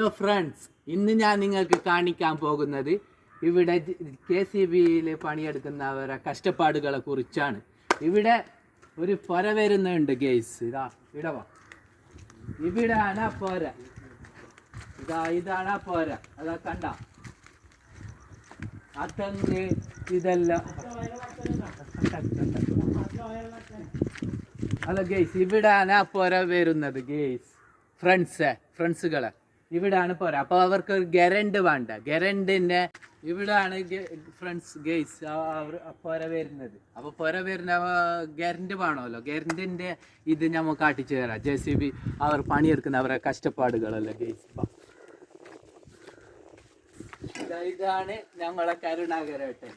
Hello friends ഇന്ന് ഞാൻ നിങ്ങൾക്ക് കാണിക്കാൻ പോകുന്നത് ഇവിടെ കെ സി ബിയിൽ പണിയെടുക്കുന്നവരെ കഷ്ടപ്പാടുകളെ കുറിച്ചാണ്. ഇവിടെ ഒരു പൊര വരുന്നുണ്ട് ഗേസ് ഇതാ ഇവിടെ വാ. ഇവിടാണ് ആ പൊര. ഇതാ ഇതാണ് ആ പൊര. അതാ കണ്ട. തെങ്ങ് ഇതെല്ലാം അല്ല ഗേസ് ഇവിടാണ് ആ പൊര വരുന്നത് ഗേസ് ഫ്രണ്ട്സ് ഫ്രണ്ട്സുകളെ ഇവിടാണ് പോരാ. അപ്പൊ അവർക്ക് ഒരു ഗരണ്ട് വേണ്ട. ഗരണ്ടിന്റെ ഇവിടാണ് ഫ്രണ്ട്സ് ഗേസ് പൊര വരുന്നത്. അപ്പൊ പൊര വരുന്ന ഗരണ്ട് വേണമല്ലോ. ഗരണ്ടിന്റെ ഇത് നമ്മൾ കാട്ടിച്ചു തരാം. ജെ സി ബി അവർ പണിയെടുക്കുന്ന അവരെ കഷ്ടപ്പാടുകളല്ലോ ഗേസ് ഇതാണ് ഞങ്ങളെ കരുണാകരേട്ടൻ.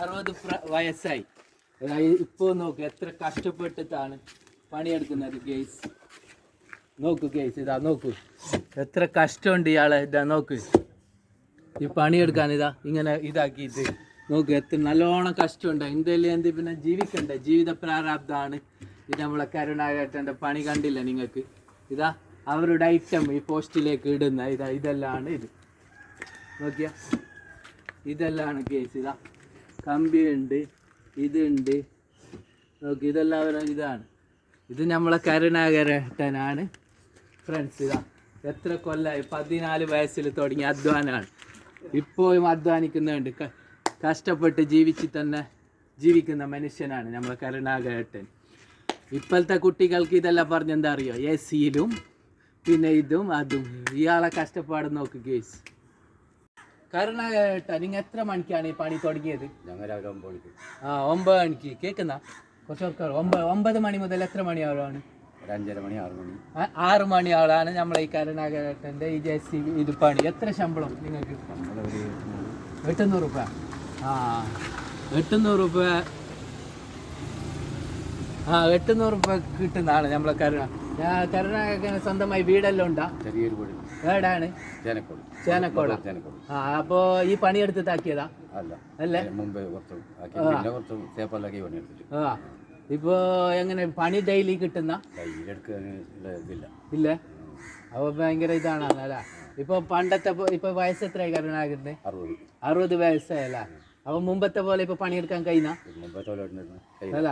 അറുപത് വയസ്സായി. ഇപ്പൊ നോക്ക് എത്ര കഷ്ടപ്പെട്ടിട്ടാണ് പണിയെടുക്കുന്നത് ഗേസ് നോക്കൂ കേസ് ഇതാ നോക്കൂ. എത്ര കഷ്ടമുണ്ട് ഇയാളെ ഇതാ നോക്ക്. ഈ പണിയെടുക്കാൻ ഇതാ ഇങ്ങനെ ഇതാക്കിയിട്ട്. നോക്ക് എത്ര നല്ലോണം കഷ്ടമുണ്ട്. എന്തെങ്കിലും എന്ത് പിന്നെ ജീവിക്കണ്ടേ? ജീവിത പ്രാരാബ്ദമാണ്. ഇത് നമ്മളെ കരുണാകേട്ടന്റെ പണി കണ്ടില്ല നിങ്ങൾക്ക്? ഇതാ അവരുടെ ഐറ്റം ഈ പോസ്റ്റിലേക്ക് ഇടുന്ന ഇതാ ഇതെല്ലാം ഇത്. നോക്കിയ. ഇതെല്ലാം കേസ് ഇതാ. കമ്പിയുണ്ട് ഇതുണ്ട്. നോക്കി ഇതെല്ലാം അവരുടെ ഇതാണ്. ഇത് നമ്മളെ കരുണാകരട്ടനാണ്. ഫ്രണ്ട്സ് ഇതാ. എത്ര കൊല്ലായി? പതിനാല് വയസ്സിൽ തുടങ്ങി അധ്വാനമാണ്. ഇപ്പോഴും അധ്വാനിക്കുന്നുണ്ട്. കഷ്ടപ്പെട്ട് ജീവിച്ച് തന്നെ ജീവിക്കുന്ന മനുഷ്യനാണ് നമ്മളെ കരുണാകേട്ടൻ ഇപ്പോഴത്തെ കുട്ടികൾക്ക് ഇതെല്ലാം പറഞ്ഞെന്താ അറിയോ? എ സിയിലും പിന്നെ ഇതും അതും. ഇയാളെ കഷ്ടപ്പാട് നോക്ക് കേസ് കരുണാകേട്ടൻ നിങ്ങൾ എത്ര മണിക്കാണ് ഈ പണി തുടങ്ങിയത്? ഞങ്ങൾ രാവിലെ ഒമ്പത് മണിക്ക്. ആ ഒമ്പത് മണിക്ക്. കേൾക്കുന്ന? കുറച്ച് ഒമ്പത് ഒമ്പത് മണി മുതൽ എത്ര മണിയാവാണ് ഒരു അഞ്ചര മണി ആറ് മണി. ആ- ആറ് മണിയാളാണ് നമ്മളെ ഈ കരുണാകരത്തിന്റെ ഈ ജെ സി ഇത് പണി. എത്ര ശമ്പളം നിങ്ങൾക്ക്? നമ്മളൊരു എട്ടുന്നൂറ് രൂപ. ആ എട്ടുന്നൂറ് രൂപ. ആ എട്ടുന്നൂറ് രൂപ കിട്ടുന്നതാണ് നമ്മളെ കരുണ. ഞാൻ കരുണാകരന് സ്വന്തമായി വീടെല്ലാം ഉണ്ടാ? ചെറിയൊരു വീട്. ഏടാണ് ചേനക്കോട്. ചേനക്കോട്. ചേനക്കോട് ആ അപ്പോൾ ഈ പണിയെടുത്ത് താക്കിയതാ അല്ല. അല്ലേ? മുമ്പേ കുറച്ച് ആക്കി. പിന്നെ കുറച്ച് സേപ്പല്ലാക്കി പണിയെടുത്തിട്ട്. ആ. ഇപ്പോൾ എങ്ങനെ പണി ഡെയിലി കിട്ടുന്ന? ഇല്ല? അപ്പോൾ ഭയങ്കര ഇതാണ് അല്ലേ ഇപ്പോൾ പണ്ടത്തെ ഇപ്പൊ ഇപ്പോൾ വയസ്സ് എത്രയായി കരുണാകരന് അറുപത്. വയസ്സായല്ല? അപ്പോൾ മുമ്പത്തെ പോലെ ഇപ്പോൾ പണിയെടുക്കാൻ കഴിയുന്ന? അല്ല?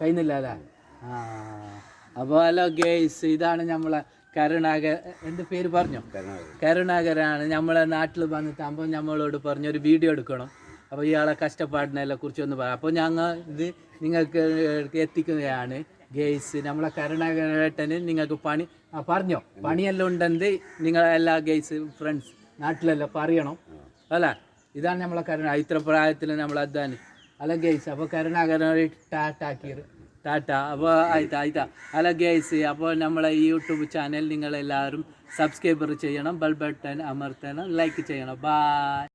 കഴിയുന്നില്ല അല്ലേ? ആ. അപ്പോൾ ഹലോ ഗേസ് ഇതാണ് നമ്മളെ കരുണാകർ എന്ത് പേര് പറഞ്ഞു? കരുണാകരാണ് നമ്മളെ നാട്ടിൽ വന്നിട്ട് അപ്പോൾ നമ്മളോട് പറഞ്ഞു ഒരു വീഡിയോ എടുക്കണം. അപ്പോൾ ഇയാളെ കുറിച്ച് ഒന്ന് പറയാം. അപ്പോൾ ഞങ്ങൾ ഇത് നിങ്ങൾക്ക് എത്തിക്കുകയാണ്. ഗെയ്സ് നമ്മളെ കരുണാകരേട്ടന് നിങ്ങൾക്ക് പണി ആ പറഞ്ഞോ. പണിയെല്ലാം ഉണ്ടെന്ന് നിങ്ങൾ എല്ലാ ഗെയ്സ് ഫ്രണ്ട്സ് നാട്ടിലെല്ലാം പറയണം. അല്ല ഇതാണ് നമ്മളെ കരുണ ഇത്ര പ്രായത്തിൽ നമ്മൾ അതാണ് അല്ല ഗെയ്സ് അപ്പോൾ കരുണാകരൻ ടാറ്റാക്കി ടാറ്റ അപ്പോൾ ആയിട്ടാ ആയിട്ടാ അല്ല ഗെയ്സ് അപ്പോൾ നമ്മളെ യൂട്യൂബ് ചാനൽ നിങ്ങളെല്ലാവരും സബ്സ്ക്രൈബർ ചെയ്യണം ബെൽ ബട്ടൺ അമർത്തണം ലൈക്ക് ചെയ്യണം. ബായ്